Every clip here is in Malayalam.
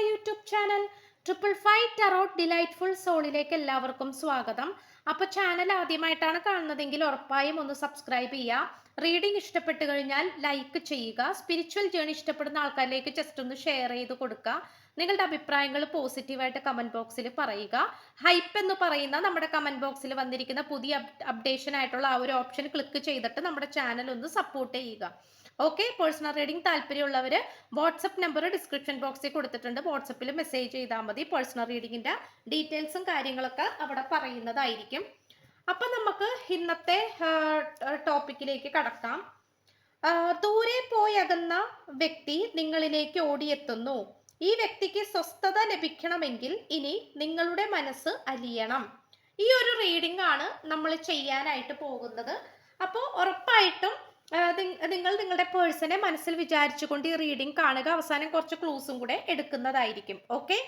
My YouTube channel triple five tarot delightful സോണിലേക്ക് എല്ലാവർക്കും സ്വാഗതം. അപ്പോൾ ചാനൽ ആദ്യമായിട്ടാണ് കാണുന്നതെങ്കിൽ ഉറപ്പായും ഒന്ന് സബ്സ്ക്രൈബ് ചെയ്യുക. റീഡിംഗ് ഇഷ്ടപ്പെട്ട് കഴിഞ്ഞാൽ ലൈക്ക് ചെയ്യുക. സ്പിരിച്വൽ ജേണി ഇഷ്ടപ്പെടുന്ന ആൾക്കാരിലേക്ക് ജസ്റ്റ് ഒന്ന് ഷെയർ ചെയ്ത് കൊടുക്കുക. നിങ്ങളുടെ അഭിപ്രായങ്ങൾ പോസിറ്റീവായിട്ട് കമന്റ് ബോക്സിൽ പറയുക. ഹൈപ്പ് എന്ന് പറയുന്ന നമ്മുടെ കമന്റ് ബോക്സിൽ വന്നിരിക്കുന്ന പുതിയ അപ്ഡേഷൻ ആയിട്ടുള്ള ആ ഒരു ഓപ്ഷൻ ക്ലിക്ക് ചെയ്തിട്ട് നമ്മുടെ ചാനൽ ഒന്ന് സപ്പോർട്ട് ചെയ്യുക. ഓക്കെ പേഴ്സണൽ റീഡിംഗ് താല്പര്യമുള്ളവർ വാട്സപ്പ് നമ്പർ ഡിസ്ക്രിപ്ഷൻ ബോക്സിൽ കൊടുത്തിട്ടുണ്ട്. വാട്സപ്പിൽ മെസ്സേജ് ചെയ്താൽ മതി. പേഴ്സണൽ റീഡിങ്ങിന്റെ ഡീറ്റെയിൽസും കാര്യങ്ങളൊക്കെ അവിടെ പറയുന്നതായിരിക്കും. അപ്പം നമുക്ക് ഇന്നത്തെ ടോപ്പിക്കിലേക്ക് കടക്കാം. ദൂരെ പോയി അകന്ന വ്യക്തി നിങ്ങളിലേക്ക് ഓടിയെത്തുന്നു. ഈ വ്യക്തിക്ക് സ്വസ്ഥത ലഭിക്കണമെങ്കിൽ ഇനി നിങ്ങളുടെ മനസ്സ് അലിയണം. ഈ ഒരു റീഡിംഗ് ആണ് നമ്മൾ ചെയ്യാനായിട്ട് പോകുന്നത്. അപ്പോൾ ഉറപ്പായിട്ടും നിങ്ങൾ നിങ്ങളുടെ പേഴ്സണെ മനസ്സിൽ വിചാരിച്ചുകൊണ്ട് ഈ റീഡിംഗ് കാണുക. അവസാനം കുറച്ച് ക്ലൂസും കൂടെ എടുക്കുന്നതായിരിക്കും. ഓക്കെ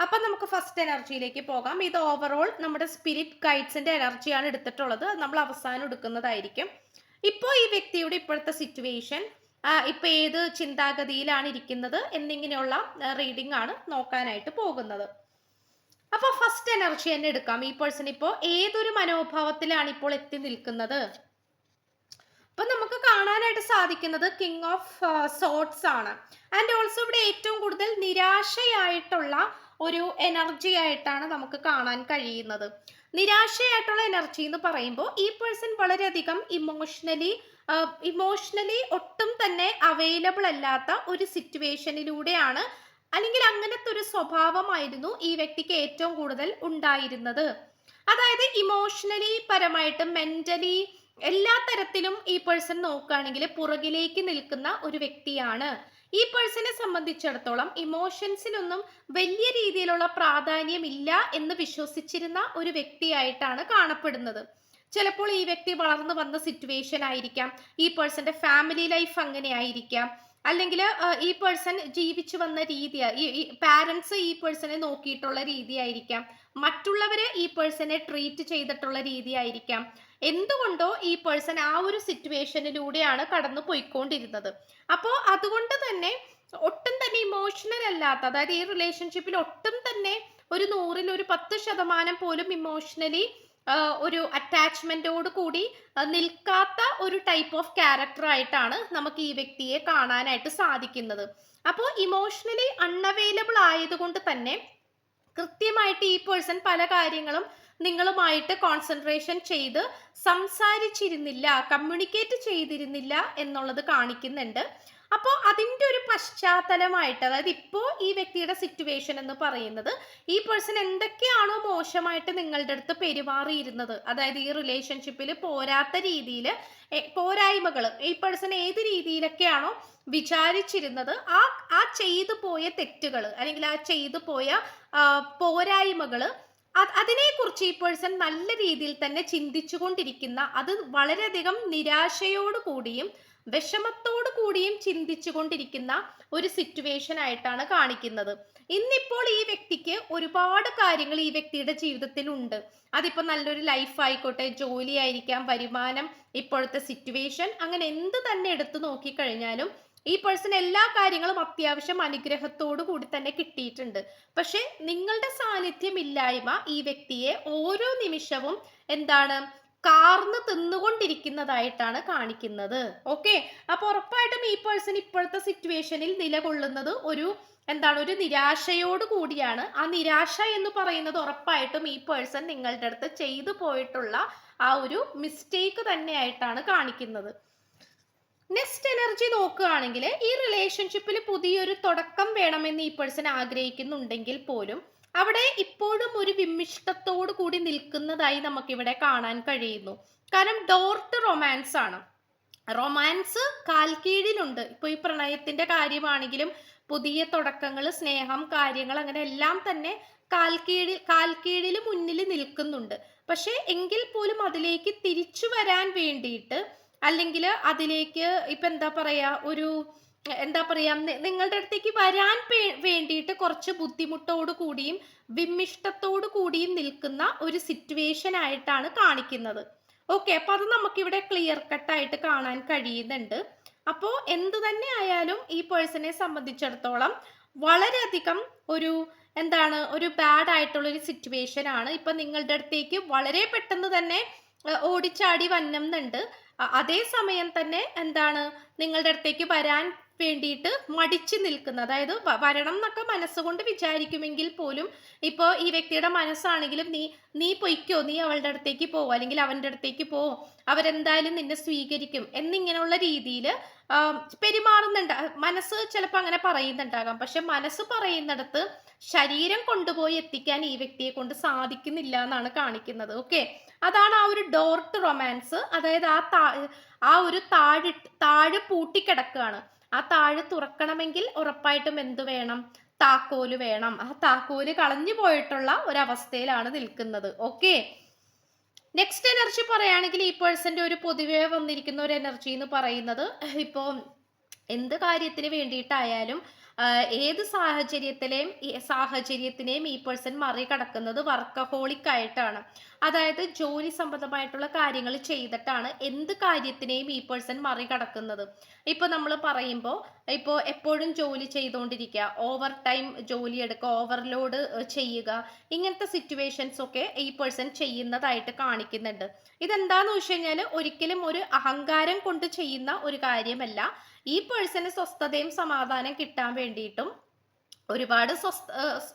അപ്പം നമുക്ക് ഫസ്റ്റ് എനർജിയിലേക്ക് പോകാം. ഇത് ഓവറോൾ നമ്മുടെ സ്പിരിറ്റ് ഗൈഡ്സിന്റെ എനർജിയാണ് എടുത്തിട്ടുള്ളത്. നമ്മൾ അവസാനം എടുക്കുന്നതായിരിക്കും. ഇപ്പോൾ ഈ വ്യക്തിയുടെ ഇപ്പോഴത്തെ സിറ്റുവേഷൻ ഇപ്പൊ ഏത് ചിന്താഗതിയിലാണ് ഇരിക്കുന്നത് എന്നിങ്ങനെയുള്ള റീഡിംഗ് ആണ് നോക്കാനായിട്ട് പോകുന്നത്. അപ്പൊ ഫസ്റ്റ് എനർജി തന്നെ എടുക്കാം. ഈ പേഴ്സൺ ഇപ്പോൾ ഏതൊരു മനോഭാവത്തിലാണ് ഇപ്പോൾ എത്തി നിൽക്കുന്നത്? അപ്പൊ നമുക്ക് കാണാനായിട്ട് സാധിക്കുന്നത് കിങ് ഓഫ് സോട്ട്സ് ആണ്. ആൻഡ് ഓൾസോ ഇവിടെ ഏറ്റവും കൂടുതൽ നിരാശയായിട്ടുള്ള ഒരു എനർജി ആയിട്ടാണ് നമുക്ക് കാണാൻ കഴിയുന്നത്. നിരാശയായിട്ടുള്ള എനർജി എന്ന് പറയുമ്പോൾ ഈ പേഴ്സൺ വളരെയധികം ഇമോഷണലി ഇമോഷണലി ഒട്ടും തന്നെ അവൈലബിൾ അല്ലാത്ത ഒരു സിറ്റുവേഷനിലൂടെയാണ് അല്ലെങ്കിൽ അങ്ങനത്തെ ഒരു സ്വഭാവമായിരുന്നു ഈ വ്യക്തിക്ക് ഏറ്റവും കൂടുതൽ ഉണ്ടായിരുന്നത്. അതായത് ഇമോഷണലി പരമായിട്ടും മെന്റലി എല്ലാ തരത്തിലും ഈ പേഴ്സൺ നോക്കുകയാണെങ്കിൽ പുറകിലേക്ക് നിൽക്കുന്ന ഒരു വ്യക്തിയാണ്. ഈ പേഴ്സണെ സംബന്ധിച്ചിടത്തോളം ഇമോഷൻസിനൊന്നും വലിയ രീതിയിലുള്ള പ്രാധാന്യമില്ല എന്ന് വിശ്വസിച്ചിരുന്ന ഒരു വ്യക്തിയായിട്ടാണ് കാണപ്പെടുന്നത്. ചിലപ്പോൾ ഈ വ്യക്തി വളർന്നു വന്ന സിറ്റുവേഷൻ ആയിരിക്കാം. ഈ പേഴ്സന്റെ ഫാമിലി ലൈഫ് അങ്ങനെ ആയിരിക്കാം. അല്ലെങ്കിൽ ഈ പേഴ്സൺ ജീവിച്ചു വന്ന രീതി ഈ പാരൻസ് ഈ പേഴ്സണെ നോക്കിയിട്ടുള്ള രീതിയായിരിക്കാം മറ്റുള്ളവരെ ഈ പേഴ്സണെ ട്രീറ്റ് ചെയ്തിട്ടുള്ള രീതിയായിരിക്കാം എന്തുകൊണ്ടോ ഈ പേഴ്സൺ ആ ഒരു സിറ്റുവേഷനിലൂടെയാണ് കടന്നു പോയിക്കൊണ്ടിരുന്നത്. അപ്പോൾ അതുകൊണ്ട് തന്നെ ഒട്ടും തന്നെ ഇമോഷണൽ അല്ലാത്ത അതായത് ഈ റിലേഷൻഷിപ്പിൽ ഒട്ടും തന്നെ ഒരു നൂറിൽ ഒരു പത്ത് ശതമാനം പോലും ഇമോഷണലി ഒരു അറ്റാച്ച്മെന്റോട് കൂടി നിൽക്കാത്ത ഒരു ടൈപ്പ് ഓഫ് ക്യാരക്ടർ ആയിട്ടാണ് നമുക്ക് ഈ വ്യക്തിയെ കാണാനായിട്ട് സാധിക്കുന്നത്. അപ്പോൾ ഇമോഷണലി അൺഅവൈലബിൾ ആയതുകൊണ്ട് തന്നെ കൃത്യമായിട്ട് ഈ പേഴ്സൺ പല കാര്യങ്ങളും നിങ്ങളുമായിട്ട് കോൺസെൻട്രേഷൻ ചെയ്ത് സംസാരിച്ചിരുന്നില്ല കമ്മ്യൂണിക്കേറ്റ് ചെയ്തിരുന്നില്ല എന്നുള്ളത് കാണിക്കുന്നുണ്ട്. അപ്പോൾ അതിന്റെ ഒരു പശ്ചാത്തലമായിട്ട് അതായത് ഇപ്പോൾ ഈ വ്യക്തിയുടെ സിറ്റുവേഷൻ എന്ന് പറയുന്നത് ഈ പേഴ്സൺ എന്തൊക്കെയാണോ മോശമായിട്ട് നിങ്ങളുടെ അടുത്ത് പെരുമാറിയിരുന്നത്. അതായത് ഈ റിലേഷൻഷിപ്പിൽ പോരാത്ത രീതിയിൽ പോരായ്മകൾ ഈ പേഴ്സൺ ഏത് രീതിയിലൊക്കെയാണോ വിചാരിച്ചിരുന്നത് ആ ആ ചെയ്തു പോയ തെറ്റുകൾ അല്ലെങ്കിൽ ആ ചെയ്തു പോയ പോരായ്മകൾ അതിനെക്കുറിച്ച് ഈ പേഴ്സൺ നല്ല രീതിയിൽ തന്നെ ചിന്തിച്ചു കൊണ്ടിരിക്കുന്ന അത് വളരെയധികം നിരാശയോട് കൂടിയും വിഷമത്തോടു കൂടിയും ചിന്തിച്ചു കൊണ്ടിരിക്കുന്ന ഒരു സിറ്റുവേഷൻ ആയിട്ടാണ് കാണിക്കുന്നത്. ഇന്നിപ്പോൾ ഈ വ്യക്തിക്ക് ഒരുപാട് കാര്യങ്ങൾ ഈ വ്യക്തിയുടെ ജീവിതത്തിൽ ഉണ്ട്. അതിപ്പോൾ നല്ലൊരു ലൈഫ് ആയിക്കോട്ടെ ജോലി ആയിരിക്കാം വരുമാനം ഇപ്പോഴത്തെ സിറ്റുവേഷൻ അങ്ങനെ എന്ത് തന്നെ എടുത്തു നോക്കിക്കഴിഞ്ഞാലും ഈ പേഴ്സൺ എല്ലാ കാര്യങ്ങളും അത്യാവശ്യം അനുഗ്രഹത്തോടു കൂടി തന്നെ കിട്ടിയിട്ടുണ്ട്. പക്ഷെ നിങ്ങളുടെ സാന്നിധ്യം ഇല്ലായ്മ ഈ വ്യക്തിയെ ഓരോ നിമിഷവും എന്താണ് കാർന്ന് തിന്നുകൊണ്ടിരിക്കുന്നതായിട്ടാണ് കാണിക്കുന്നത്. ഓക്കെ അപ്പൊ ഉറപ്പായിട്ടും ഈ പേഴ്സൺ ഇപ്പോഴത്തെ സിറ്റുവേഷനിൽ നിലകൊള്ളുന്നത് ഒരു എന്താണ് ഒരു നിരാശയോട് കൂടിയാണ്. ആ നിരാശ എന്ന് പറയുന്നത് ഉറപ്പായിട്ടും ഈ പേഴ്സൺ നിങ്ങളുടെ അടുത്ത് ചെയ്തു പോയിട്ടുള്ള ആ ഒരു മിസ്റ്റേക്ക് തന്നെയായിട്ടാണ് കാണിക്കുന്നത്. നെക്സ്റ്റ് എനർജി നോക്കുകയാണെങ്കിൽ ഈ റിലേഷൻഷിപ്പിൽ പുതിയൊരു തുടക്കം വേണമെന്ന് ഈ പേഴ്സൺ ആഗ്രഹിക്കുന്നുണ്ടെങ്കിൽ പോലും അവിടെ ഇപ്പോഴും ഒരു വിമിഷ്ടത്തോടു കൂടി നിൽക്കുന്നതായി നമുക്കിവിടെ കാണാൻ കഴിയുന്നു. കാരണം ഡോർട്ട് റൊമാൻസ് ആണ്. റൊമാൻസ് കാൽക്കീഴിലുണ്ട്. ഇപ്പൊ ഈ പ്രണയത്തിന്റെ കാര്യമാണെങ്കിലും പുതിയ തുടക്കങ്ങൾ സ്നേഹം കാര്യങ്ങൾ അങ്ങനെ എല്ലാം തന്നെ കാൽക്കീഴിൽ കാൽക്കീഴിൽ മുന്നിൽ നിൽക്കുന്നുണ്ട്. പക്ഷേ എങ്കിൽ പോലും അതിലേക്ക് തിരിച്ചു വരാൻ വേണ്ടിയിട്ട് അല്ലെങ്കിൽ അതിലേക്ക് ഇപ്പൊ എന്താ പറയാ ഒരു എന്താ പറയാ നിങ്ങളുടെ അടുത്തേക്ക് വരാൻ വേണ്ടിയിട്ട് കുറച്ച് ബുദ്ധിമുട്ടോട് കൂടിയും വിമിഷ്ടത്തോട് കൂടിയും നിൽക്കുന്ന ഒരു സിറ്റുവേഷൻ ആയിട്ടാണ് കാണിക്കുന്നത്. ഓക്കെ അപ്പൊ അത് നമുക്കിവിടെ ക്ലിയർ കട്ട് ആയിട്ട് കാണാൻ കഴിയുന്നുണ്ട്. അപ്പോൾ എന്തു തന്നെ ആയാലും ഈ പേഴ്സണെ സംബന്ധിച്ചിടത്തോളം വളരെയധികം ഒരു എന്താണ് ഒരു ബാഡ് ആയിട്ടുള്ള ഒരു സിറ്റുവേഷൻ ആണ്. ഇപ്പൊ നിങ്ങളുടെ അടുത്തേക്ക് വളരെ പെട്ടെന്ന് തന്നെ ഓടിച്ചാടി വന്നുന്നുണ്ട്. അ- അതേ സമയം തന്നെ എന്താണ് നിങ്ങളുടെ അടുത്തേക്ക് വരാൻ വേണ്ടിയിട്ട് മടിച്ചു നിൽക്കുന്ന അതായത് വരണം എന്നൊക്കെ മനസ്സുകൊണ്ട് വിചാരിക്കുമെങ്കിൽ പോലും ഇപ്പോൾ ഈ വ്യക്തിയുടെ മനസ്സാണെങ്കിലും നീ നീ പൊയ്ക്കോ നീ അവളുടെ അടുത്തേക്ക് പോവോ അല്ലെങ്കിൽ അവന്റെ അടുത്തേക്ക് പോവോ അവരെന്തായാലും നിന്നെ സ്വീകരിക്കും എന്നിങ്ങനെയുള്ള രീതിയിൽ പെരുമാറുന്നുണ്ട്. മനസ്സ് ചിലപ്പോൾ അങ്ങനെ പറയുന്നുണ്ടാകാം. പക്ഷെ മനസ്സ് പറയുന്നിടത്ത് ശരീരം കൊണ്ടുപോയി എത്തിക്കാൻ ഈ വ്യക്തിയെ കൊണ്ട് സാധിക്കുന്നില്ല എന്നാണ് കാണിക്കുന്നത്. ഓക്കെ? അതാണ് ആ ഒരു ഡോർട്ട് റൊമാൻസ്. അതായത് ആ താ ആ ഒരു താഴ് താഴ് പൂട്ടിക്കിടക്കുകയാണ്. ആ താഴെ തുറക്കണമെങ്കിൽ ഉറപ്പായിട്ടും എന്ത് വേണം? താക്കോൽ വേണം. ആ താക്കോൽ കളഞ്ഞു പോയിട്ടുള്ള ഒരവസ്ഥയിലാണ് നിൽക്കുന്നത്. ഓക്കെ നെക്സ്റ്റ് എനർജി പറയുകയാണെങ്കിൽ ഈ പേഴ്സന്റെ ഒരു പൊതുവേ വന്നിരിക്കുന്ന ഒരു എനർജി എന്ന് പറയുന്നത് ഇപ്പോൾ എന്ത് കാര്യത്തിന് വേണ്ടിയിട്ടായാലും ഏത് സാഹചര്യത്തിലെയും സാഹചര്യത്തിനെയും ഈ പേഴ്സൺ മറികടക്കുന്നത് വർക്കഹോളിക് ആയിട്ടാണ്. അതായത് ജോലി സംബന്ധമായിട്ടുള്ള കാര്യങ്ങൾ ചെയ്തിട്ടാണ് എന്ത് കാര്യത്തിനെയും ഈ പേഴ്സൺ മറികടക്കുന്നത്. ഇപ്പോൾ നമ്മൾ പറയുമ്പോൾ ഇപ്പോൾ എപ്പോഴും ജോലി ചെയ്തുകൊണ്ടിരിക്കുക. ഓവർ ടൈം ജോലി എടുക്കുക ഓവർലോഡ് ചെയ്യുക ഇങ്ങനത്തെ സിറ്റുവേഷൻസ് ഒക്കെ ഈ പേഴ്സൺ ചെയ്യുന്നതായിട്ട് കാണിക്കുന്നുണ്ട്. ഇതെന്താന്ന് വെച്ച് കഴിഞ്ഞാൽ ഒരിക്കലും ഒരു അഹങ്കാരം കൊണ്ട് ചെയ്യുന്ന ഒരു കാര്യമല്ല. ഈ പേഴ്സന് സ്വസ്ഥതയും സമാധാനം കിട്ടാൻ വേണ്ടിയിട്ടും ഒരുപാട് സ്വസ്ഥ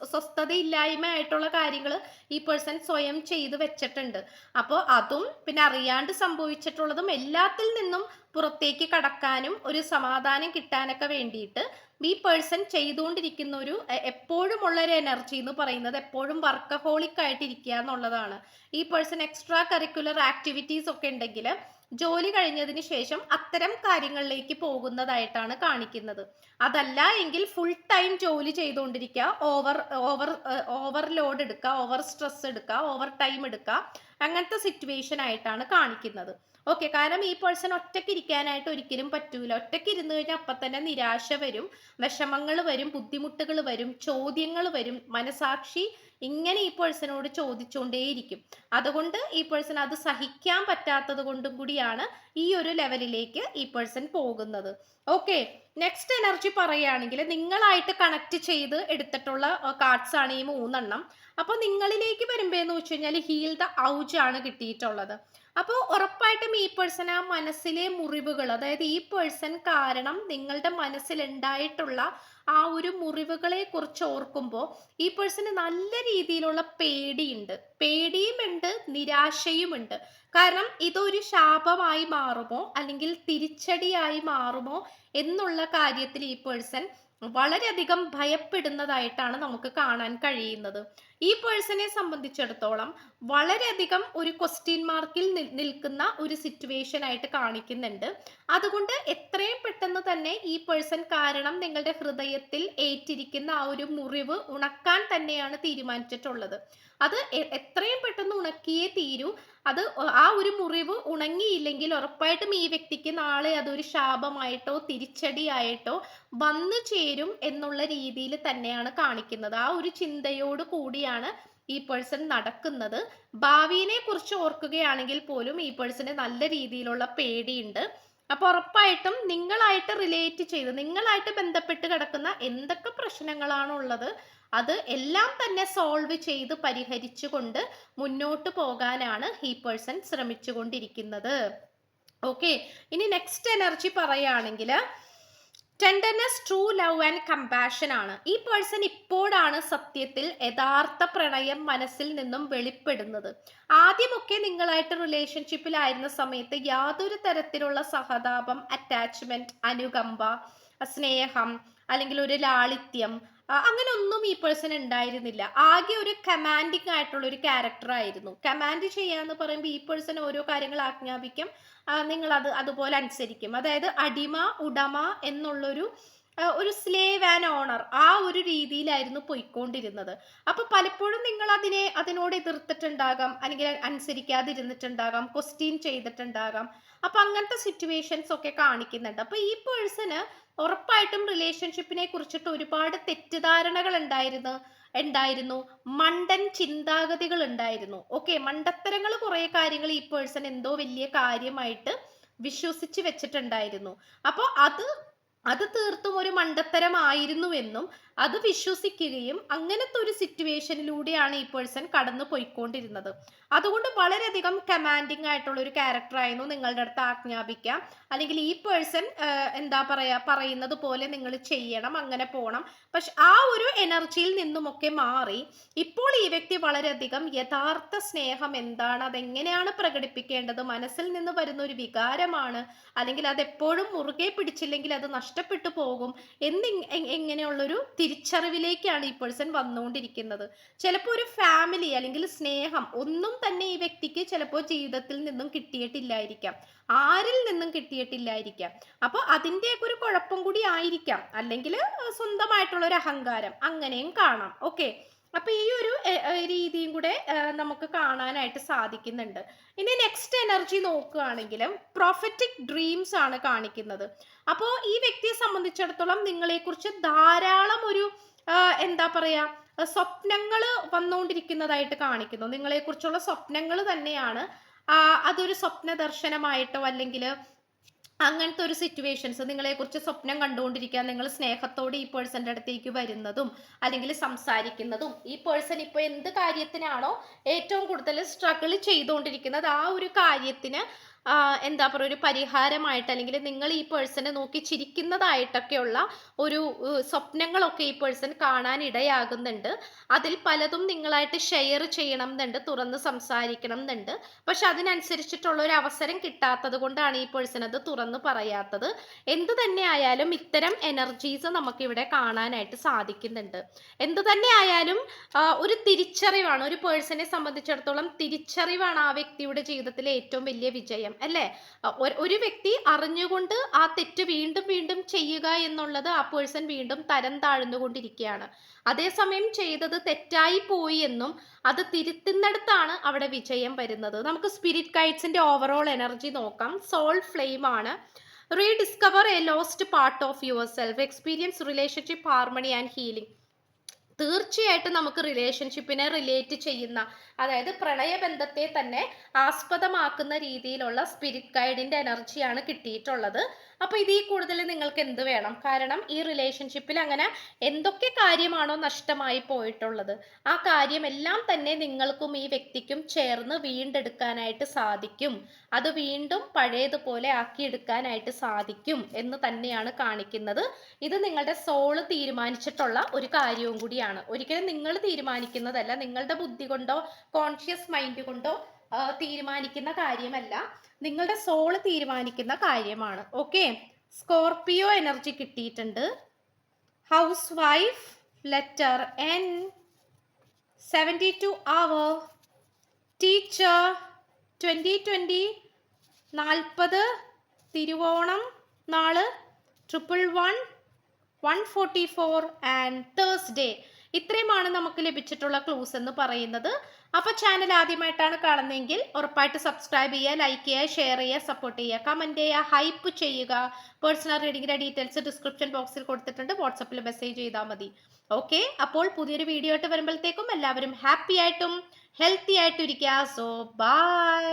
സ്വസ്ഥതയില്ലായ്മ ആയിട്ടുള്ള കാര്യങ്ങൾ ഈ പേഴ്സൺ സ്വയം ചെയ്ത് വെച്ചിട്ടുണ്ട്. അപ്പോൾ അതും പിന്നെ അറിയാണ്ട് സംഭവിച്ചിട്ടുള്ളതും എല്ലാത്തിൽ നിന്നും പുറത്തേക്ക് കടക്കാനും ഒരു സമാധാനം കിട്ടാനൊക്കെ വേണ്ടിയിട്ട് ഈ പേഴ്സൺ ചെയ്തുകൊണ്ടിരിക്കുന്ന ഒരു എപ്പോഴുമുള്ള ഒരു എനർജി എന്ന് പറയുന്നത് എപ്പോഴും വർക്കഹോളിക് ആയിട്ടിരിക്കുക എന്നുള്ളതാണ്. ഈ പേഴ്സൺ എക്സ്ട്രാ കരിക്കുലർ ആക്ടിവിറ്റീസ് ഒക്കെ ഉണ്ടെങ്കിൽ ജോലി കഴിഞ്ഞതിന് ശേഷം അത്തരം കാര്യങ്ങളിലേക്ക് പോകുന്നതായിട്ടാണ് കാണിക്കുന്നത്. അതല്ല എങ്കിൽ ഫുൾ ടൈം ജോലി ചെയ്തുകൊണ്ടിരിക്കുക ഓവർ ഓവർ ഓവർലോഡ് എടുക്കുക ഓവർ സ്ട്രെസ് എടുക്കുക ഓവർ ടൈം എടുക്കുക അങ്ങനത്തെ സിറ്റുവേഷൻ ആയിട്ടാണ് കാണിക്കുന്നത്. ഓക്കെ കാരണം ഈ പേഴ്സൺ ഒറ്റയ്ക്ക് ഇരിക്കാനായിട്ട് ഒരിക്കലും പറ്റൂല. ഒറ്റയ്ക്ക് ഇരുന്ന് കഴിഞ്ഞാൽ അപ്പം തന്നെ നിരാശ വരും വിഷമങ്ങൾ വരും ബുദ്ധിമുട്ടുകൾ വരും ചോദ്യങ്ങൾ വരും. മനസാക്ഷി ഇങ്ങനെ ഈ പേഴ്സണോട് ചോദിച്ചുകൊണ്ടേയിരിക്കും അതുകൊണ്ട് ഈ പേഴ്സൺ അത് സഹിക്കാൻ പറ്റാത്തത് കൊണ്ടും കൂടിയാണ് ഈ ഒരു ലെവലിലേക്ക് ഈ പേഴ്സൺ പോകുന്നത്. ഓക്കെ നെക്സ്റ്റ് എനർജി പറയുകയാണെങ്കിൽ നിങ്ങളായിട്ട് കണക്ട് ചെയ്ത് എടുത്തിട്ടുള്ള കാർഡ്സ് ആണ് ഈ മൂന്നെണ്ണം. അപ്പോൾ നിങ്ങളിലേക്ക് വരുമ്പോഴെന്ന് വെച്ച് കഴിഞ്ഞാൽ ഹീൽ ദ ഔജ് ആണ് കിട്ടിയിട്ടുള്ളത്. അപ്പോൾ ഉറപ്പായിട്ടും ഈ പേഴ്സൺ ആ മനസ്സിലെ മുറിവുകൾ അതായത് ഈ പേഴ്സൺ കാരണം നിങ്ങളുടെ മനസ്സിലുണ്ടായിട്ടുള്ള ആ ഒരു മുറിവുകളെ കുറിച്ച് ഓർക്കുമ്പോൾ ഈ പേഴ്സന് നല്ല രീതിയിലുള്ള പേടിയുണ്ട്. പേടിയുമുണ്ട് നിരാശയുമുണ്ട്. കാരണം ഇതൊരു ശാപമായി മാറുമോ അല്ലെങ്കിൽ തിരിച്ചടിയായി മാറുമോ എന്നുള്ള കാര്യത്തിൽ ഈ പേഴ്സൺ വളരെയധികം ഭയപ്പെടുന്നതായിട്ടാണ് നമുക്ക് കാണാൻ കഴിയുന്നത്. ഈ പേഴ്സണെ സംബന്ധിച്ചിടത്തോളം വളരെയധികം ഒരു ക്വസ്റ്റ്യൻ മാർക്കിൽ നിൽക്കുന്ന ഒരു സിറ്റുവേഷൻ ആയിട്ട് കാണിക്കുന്നുണ്ട്. അതുകൊണ്ട് എത്രയും പെട്ടെന്ന് തന്നെ ഈ പേഴ്സൺ കാരണം നിങ്ങളുടെ ഹൃദയത്തിൽ ഏറ്റിരിക്കുന്ന ആ ഒരു മുറിവ് ഉണക്കാൻ തന്നെയാണ് തീരുമാനിച്ചിട്ടുള്ളത്. അത് എത്രയും പെട്ടെന്ന് ഉണക്കിയേ തീരൂ. അത് ആ ഒരു മുറിവ് ഉണങ്ങിയില്ലെങ്കിൽ ഉറപ്പായിട്ടും ഈ വ്യക്തിക്ക് നാളെ അതൊരു ശാപമായിട്ടോ തിരിച്ചടിയായിട്ടോ വന്നു ചേരും എന്നുള്ള രീതിയിൽ തന്നെയാണ് കാണിക്കുന്നത്. ആ ഒരു ചിന്തയോട് കൂടിയാണ് ഈ പേഴ്സൺ നടക്കുന്നത്. ഭാവിയെ കുറിച്ച് ഓർക്കുകയാണെങ്കിൽ പോലും ഈ പേഴ്സണ് നല്ല രീതിയിലുള്ള പേടിയുണ്ട്. അപ്പൊ ഉറപ്പായിട്ടും നിങ്ങളായിട്ട് റിലേറ്റ് ചെയ്ത് നിങ്ങളായിട്ട് ബന്ധപ്പെട്ട് കിടക്കുന്ന എന്തൊക്കെ പ്രശ്നങ്ങളാണ് ഉള്ളത് അത് എല്ലാം തന്നെ സോൾവ് ചെയ്ത് പരിഹരിച്ചുകൊണ്ട് മുന്നോട്ട് പോകാനാണ് ഈ പേഴ്സൺ ശ്രമിച്ചുകൊണ്ടിരിക്കുന്നത്. ഓക്കെ ഇനി നെക്സ്റ്റ് എനർജി പറയുകയാണെങ്കിൽ tenderness true love and compassion ആണ്. ഈ പേഴ്സൺ ഇപ്പോഴാണ് സത്യത്തിൽ യഥാർത്ഥ പ്രണയം മനസ്സിൽ നിന്നും വെളിപ്പെടുന്നത്. ആദ്യമൊക്കെ നിങ്ങളായിട്ട് റിലേഷൻഷിപ്പിലായിരുന്ന സമയത്ത് യാതൊരു തരത്തിലുള്ള സഹതാപം അറ്റാച്ച്മെന്റ് അനുകമ്പ സ്നേഹം അല്ലെങ്കിൽ ഒരു ലാളിത്യം അങ്ങനെ ഒന്നും ഈ പേഴ്സൺ ഉണ്ടായിരുന്നില്ല. ആകെ ഒരു കമാൻഡിങ് ആയിട്ടുള്ള ഒരു ക്യാരക്ടർ ആയിരുന്നു. കമാൻഡ് ചെയ്യാന്ന് പറയുമ്പോൾ ഈ പേഴ്സൺ ഓരോ കാര്യങ്ങൾ ആജ്ഞാപിക്കും. നിങ്ങൾ അത് അതുപോലെ അനുസരിക്കും. അതായത് അടിമ ഉടമ എന്നുള്ളൊരു ഒരു സ്ലേവ് ആൻഡ് ഓണർ ആ ഒരു രീതിയിലായിരുന്നു പോയിക്കൊണ്ടിരുന്നത്. അപ്പൊ പലപ്പോഴും നിങ്ങൾ അതിനെ അതിനോട് എതിർത്തിട്ടുണ്ടാകാം. അല്ലെങ്കിൽ അനുസരിക്കാതിരുന്നിട്ടുണ്ടാകാം. ക്വസ്റ്റ്യൻ ചെയ്തിട്ടുണ്ടാകാം. അപ്പൊ അങ്ങനത്തെ സിറ്റുവേഷൻസ് ഒക്കെ കാണിക്കുന്നുണ്ട്. അപ്പൊ ഈ പേഴ്സണ് ഉറപ്പായിട്ടും റിലേഷൻഷിപ്പിനെ കുറിച്ചിട്ട് ഒരുപാട് തെറ്റിദ്ധാരണകൾ ഉണ്ടായിരുന്നു ഉണ്ടായിരുന്നു. മണ്ടൻ ചിന്താഗതികൾ ഉണ്ടായിരുന്നു. ഓക്കെ മണ്ടത്തരങ്ങൾ കുറെ കാര്യങ്ങൾ ഈ പേഴ്സൺ എന്തോ വലിയ കാര്യമായിട്ട് വിശ്വസിച്ച് വെച്ചിട്ടുണ്ടായിരുന്നു. അപ്പോൾ അത് അത് തീർത്തും ഒരു മണ്ടത്തരമായിരുന്നുവെന്നും അത് വിശ്വസിക്കുകയും അങ്ങനത്തെ ഒരു സിറ്റുവേഷനിലൂടെയാണ് ഈ പേഴ്സൺ കടന്നു പോയിക്കൊണ്ടിരുന്നത്. അതുകൊണ്ട് വളരെയധികം കമാൻഡിങ് ആയിട്ടുള്ള ഒരു ക്യാരക്ടറായിരുന്നു നിങ്ങളുടെ അടുത്ത് ആജ്ഞാപിക്കാം അല്ലെങ്കിൽ ഈ പേഴ്സൺ എന്താ പറയാ പറയുന്നത് പോലെ നിങ്ങൾ ചെയ്യണം അങ്ങനെ പോകണം പക്ഷെ ആ ഒരു എനർജിയിൽ നിന്നുമൊക്കെ മാറി ഇപ്പോൾ ഈ വ്യക്തി വളരെയധികം യഥാർത്ഥ സ്നേഹം എന്താണ് അതെങ്ങനെയാണ് പ്രകടിപ്പിക്കേണ്ടത് മനസ്സിൽ നിന്ന് വരുന്ന ഒരു വികാരമാണ് അല്ലെങ്കിൽ അതെപ്പോഴും മുറുകെ പിടിച്ചില്ലെങ്കിൽ അത് നഷ്ടപ്പെട്ടു പോകും എന്നി എങ്ങനെയുള്ളൊരു തിരിച്ചറിവിലേക്കാണ് ഈ പേഴ്സൺ വന്നുകൊണ്ടിരിക്കുന്നത്. ചിലപ്പോൾ ഒരു ഫാമിലി അല്ലെങ്കിൽ സ്നേഹം ഒന്നും തന്നെ ഈ വ്യക്തിക്ക് ചിലപ്പോൾ ജീവിതത്തിൽ നിന്നും കിട്ടിയിട്ടില്ലായിരിക്കാം. ആരിൽ നിന്നും കിട്ടിയിട്ടില്ലായിരിക്കാം. അപ്പോൾ അതിന്റെയൊക്കെ ഒരു കുഴപ്പം കൂടി ആയിരിക്കാം. അല്ലെങ്കിൽ സ്വന്തമായിട്ടുള്ള ഒരു അഹങ്കാരം അങ്ങനെയും കാണാം. ഓക്കെ അപ്പൊ ഈ ഒരു രീതിയും കൂടെ നമുക്ക് കാണാനായിട്ട് സാധിക്കുന്നുണ്ട്. ഇനി നെക്സ്റ്റ് എനർജി നോക്കുകയാണെങ്കിൽ പ്രൊഫറ്റിക് ഡ്രീംസ് ആണ് കാണിക്കുന്നത്. അപ്പോൾ ഈ വ്യക്തിയെ സംബന്ധിച്ചിടത്തോളം നിങ്ങളെക്കുറിച്ച് ധാരാളം ഒരു എന്താ പറയാ സ്വപ്നങ്ങൾ വന്നുകൊണ്ടിരിക്കുന്നതായിട്ട് കാണിക്കുന്നു. നിങ്ങളെക്കുറിച്ചുള്ള സ്വപ്നങ്ങൾ തന്നെയാണ് അതൊരു സ്വപ്ന ദർശനമായിട്ടോ അല്ലെങ്കിൽ അങ്ങനത്തെ ഒരു സിറ്റുവേഷൻസ് നിങ്ങളെക്കുറിച്ച് സ്വപ്നം കണ്ടുകൊണ്ടിരിക്കുക നിങ്ങൾ സ്നേഹത്തോടെ ഈ പേഴ്സന്റെ അടുത്തേക്ക് വരുന്നതും അല്ലെങ്കിൽ സംസാരിക്കുന്നതും ഈ പേഴ്സൺ ഇപ്പോൾ എന്ത് കാര്യത്തിനാണോ ഏറ്റവും കൂടുതൽ സ്ട്രഗിൾ ചെയ്തുകൊണ്ടിരിക്കുന്നത് ആ ഒരു കാര്യത്തിന് എന്താ പറയുക ഒരു പരിഹാരമായിട്ട് അല്ലെങ്കിൽ നിങ്ങൾ ഈ പേഴ്സണെ നോക്കി ചിരിക്കുന്നതായിട്ടൊക്കെയുള്ള ഒരു സ്വപ്നങ്ങളൊക്കെ ഈ പേഴ്സൺ കാണാൻ ഇടയാകുന്നുണ്ട്. അതിൽ പലതും നിങ്ങളായിട്ട് ഷെയർ ചെയ്യണം എന്നുണ്ട് തുറന്ന് സംസാരിക്കണം എന്നുണ്ട് പക്ഷെ അതിനനുസരിച്ചിട്ടുള്ള ഒരു അവസരം കിട്ടാത്തത് കൊണ്ടാണ് ഈ പേഴ്സൺ അത് തുറന്ന് പറയാത്തത്. എന്ത് തന്നെ ആയാലും ഇത്തരം എനർജീസ് നമുക്കിവിടെ കാണാനായിട്ട് സാധിക്കുന്നുണ്ട്. എന്ത് തന്നെ ആയാലും ഒരു തിരിച്ചറിവാണ് ഒരു പേഴ്സണെ സംബന്ധിച്ചിടത്തോളം തിരിച്ചറിവാണ് ആ വ്യക്തിയുടെ ജീവിതത്തിലെ ഏറ്റവും വലിയ വിജയം. അല്ലേ? ഒരു വ്യക്തി അറിഞ്ഞുകൊണ്ട് ആ തെറ്റ് വീണ്ടും വീണ്ടും ചെയ്യുക എന്നുള്ളത് ആ പേഴ്സൺ വീണ്ടും തരം താഴ്ന്നുകൊണ്ടിരിക്കുകയാണ്. അതേസമയം ചെയ്തത് തെറ്റായി പോയി എന്നും അത് തിരുത്തുന്നിടത്താണ് അവിടെ വിജയം വരുന്നത്. നമുക്ക് സ്പിരിറ്റ് ഗൈഡ്സിന്റെ ഓവറോൾ എനർജി നോക്കാം. സോൾ ഫ്ലെയിം ആണ്. Rediscover a lost part of your self experience relationship harmony and healing തീർച്ചയായിട്ടും നമുക്ക് റിലേഷൻഷിപ്പിനെ റിലേറ്റ് ചെയ്യുന്ന അതായത് പ്രണയബന്ധത്തെ തന്നെ ആസ്പദമാക്കുന്ന രീതിയിലുള്ള സ്പിരിറ്റ് ഗൈഡിന്റെ എനർജിയാണ് കിട്ടിയിട്ടുള്ളത്. അപ്പോൾ ഇതിൽ കൂടുതൽ നിങ്ങൾക്ക് എന്ത് വേണം? കാരണം ഈ റിലേഷൻഷിപ്പിൽ അങ്ങനെ എന്തൊക്കെ കാര്യമാണോ നഷ്ടമായി പോയിട്ടുള്ളത്. ആ കാര്യമെല്ലാം തന്നെ നിങ്ങൾക്കും ഈ വ്യക്തിക്കും ചേർന്ന് വീണ്ടെടുക്കാനായിട്ട് സാധിക്കും. അത് വീണ്ടും പഴയതുപോലെ ആക്കിയെടുക്കാനായിട്ട് സാധിക്കും എന്ന് തന്നെയാണ് കാണിക്കുന്നത്. ഇത് നിങ്ങളുടെ സോൾ തീരുമാനിച്ചിട്ടുള്ള ഒരു കാര്യവും കൂടിയാണ്. ഒരിക്കലും നിങ്ങൾ തീരുമാനിക്കുന്നതല്ല നിങ്ങളുടെ ബുദ്ധി കൊണ്ടോ കോൺഷ്യസ് മൈൻഡ് കൊണ്ടോ തീരുമാനിക്കുന്ന കാര്യമല്ല. നിങ്ങളുടെ സോൾ തീരുമാനിക്കുന്ന കാര്യമാണ്. ഓക്കെ സ്കോർപിയോ എനർജി കിട്ടിയിട്ടുണ്ട്. House wife letter N seventy two hour teacher twenty twenty നാൽപ്പത് തിരുവോണം നാൾ triple one one forty four and Thursday ഇത്രയുമാണ് നമുക്ക് ലഭിച്ചിട്ടുള്ള ക്ലൂസ് എന്ന് പറയുന്നത്. അപ്പോൾ ചാനൽ ആദ്യമായിട്ടാണ് കാണുന്നതെങ്കിൽ ഉറപ്പായിട്ട് സബ്സ്ക്രൈബ് ചെയ്യുക ലൈക്ക് ചെയ്യുക ഷെയർ ചെയ്യുക സപ്പോർട്ട് ചെയ്യുക കമന്റ് ചെയ്യുക ഹൈപ്പ് ചെയ്യുക. പേഴ്സണൽ റീഡിങ്ങിന്റെ ഡീറ്റെയിൽസ് ഡിസ്ക്രിപ്ഷൻ ബോക്സിൽ കൊടുത്തിട്ടുണ്ട്. വാട്സപ്പിൽ മെസ്സേജ് ചെയ്താൽ മതി. ഓക്കെ അപ്പോൾ പുതിയൊരു വീഡിയോ ആയിട്ട് വരുമ്പോഴത്തേക്കും എല്ലാവരും ഹാപ്പി ആയിട്ടും ഹെൽത്തി ആയിട്ടും ഇരിക്കുക. So by